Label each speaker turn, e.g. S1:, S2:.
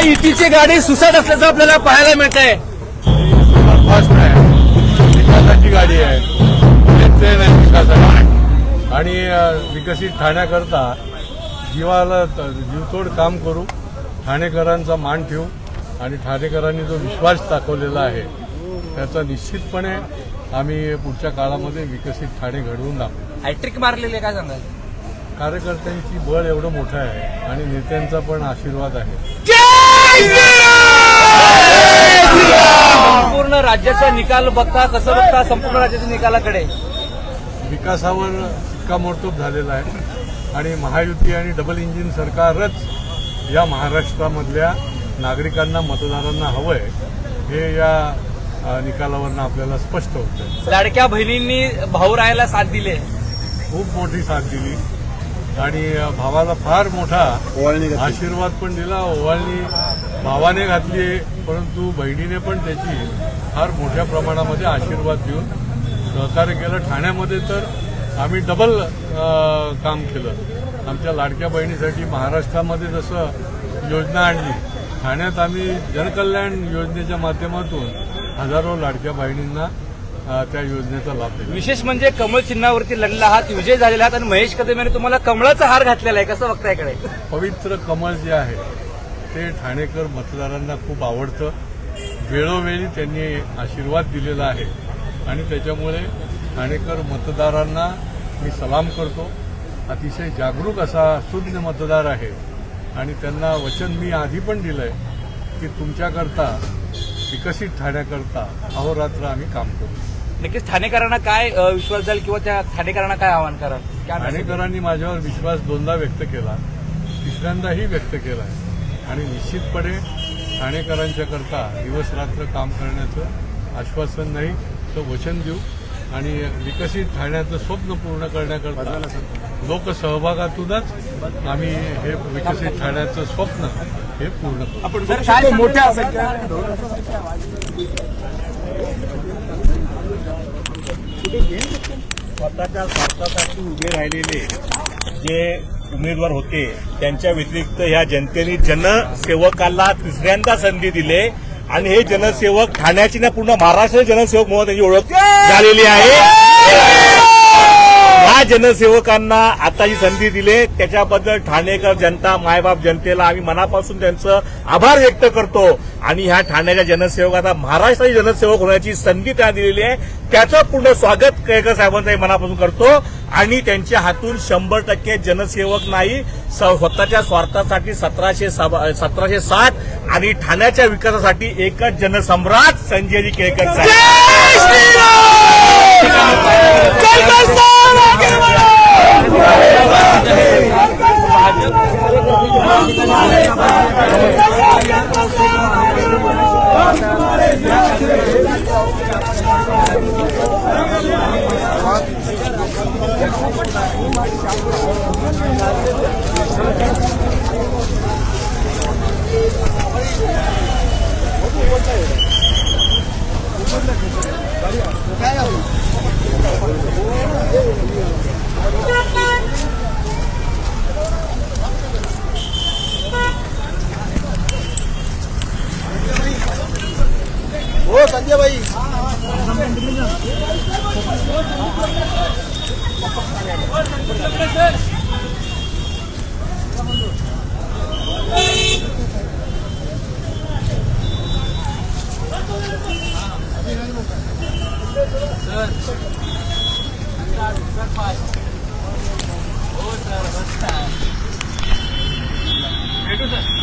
S1: महायुतीची गाडी सुसाट असल्याचं आपल्याला पाहायला मिळत आहे
S2: फास्ट आहे विकासाची गाडी आहे. विकासाची आणि विकसित ठाण्याकरता जीवाला जीवतोड काम करू ठाणेकरांचा मान ठेवू आणि ठाणेकरांनी जो विश्वास दाखवलेला आहे त्याचा निश्चितपणे आम्ही पुढच्या काळामध्ये विकसित ठाणे घडवून दाखवू.
S1: हॅट्रिक मारलेली काय सांगाल?
S2: कार्यकर्त्यांची बळ एवढं मोठं आहे आणि नेत्यांचा पण आशीर्वाद आहे.
S1: संपूर्ण राज्याचा निकाल बघता कसं बघता संपूर्ण राज्याच्या निकालाकडे?
S2: विकासावर शिक्कामोर्तब झालेला आहे. आणि महायुती आणि डबल इंजिन सरकारच या महाराष्ट्रामधल्या नागरिकांना मतदारांना हवंय हे या निकालावरनं आपल्याला स्पष्ट होतं
S1: लाडक्या बहिणींनी भाऊ राहायला साथ दिले.
S2: खूप मोठी साथ दिली. आणि भावाला फार मोठा आशीर्वाद पण दिला. ओवाळणी भावाने घातली परंतु बहिणीने पण त्याची फार मोठ्या प्रमाणामध्ये आशीर्वाद देऊन सहकार्य केलं. ठाण्यामध्ये तर आम्ही डबल काम केलं. आमच्या लाडक्या बहिणीसाठी महाराष्ट्रामध्ये जसं योजना आणली ठाण्यात आम्ही जनकल्याण योजनेच्या माध्यमातून हजारो लाडक्या बहिणींना त्या योजनेचा लाभ दिला.
S1: विशेष म्हणजे कमळ चिन्हावरती लढला आहात विजय झालेला आहात आणि महेश कदम यांनी तुम्हाला कमळाचा हार घातलेला आहे. कसं बघता इकडे?
S2: पवित्र कमळ जे आहे ते ठाणेकर मतदारांना खूप आवडतं. वेळोवेळी त्यांनी आशीर्वाद दिलेला आहे. आणि त्याच्यामुळे ठाणेकर मतदारांना मी सलाम करतो. अतिशय जागरूक असा शून्य मतदार आहे. आणि त्यांना वचन मी आधी पण दिलंय की तुमच्याकरता विकसित ठाण्याकरता अहोरात्र आम्ही काम करू.
S1: नक्कीच ठाणेकरांना काय विश्वास द्याल किंवा त्या ठाणेकरांना काय आवाहन कराल?
S2: ठाणेकरांनी माझ्यावर विश्वास दोनदा व्यक्त केला. तिसऱ्यांदाही व्यक्त केला आहे आणि निश्चितपणे ठाणेकरांच्या करता दिवस रात्र काम करण्याचं आश्वासन नाही तर वचन देऊ. आणि विकसित ठाण्याचं स्वप्न पूर्ण करण्याकरता लोकसहभागातूनच आम्ही हे विकसित ठाण्याचं स्वप्न हे पूर्ण करू.
S3: मोठ्या स्वतःच्या स्वार्थासाठी उभे राहिलेले जे उमेदवार होते. त्यांच्या व्यतिरिक्त ह्या जनतेने जनसेवकाला तिसऱ्यांदा संधी दिले. आणि हे जनसेवक ठाण्याची ना पूर्ण महाराष्ट्र जनसेवक म्हणून त्यांची ओळख झालेली आहे. ह्या जनसेवकांना आता ही संधी दिली त्याच्याबद्दल ठाणेकर जनता मायबाप जनतेला आम्ही मनापासून त्यांचं आभार व्यक्त करतो. आणि ह्या ठाण्याच्या जनसेवकाचा महाराष्ट्राची जनसेवक होण्याची संधी त्यांना दिलेली आहे. त्याचं पूर्ण स्वागत केळकर साहेबांचाही मनापासून करतो. आणि त्यांच्या हातून शंभर टक्के जनसेवक नाही स्वतःच्या स्वार्थासाठी सतराशे सतराशे साठ आणि ठाण्याच्या विकासासाठी एकच जनसम्राट संजयजी केळकर साहेब.
S4: हो संजय भाई
S1: Sir. Sir. Sir. Sir.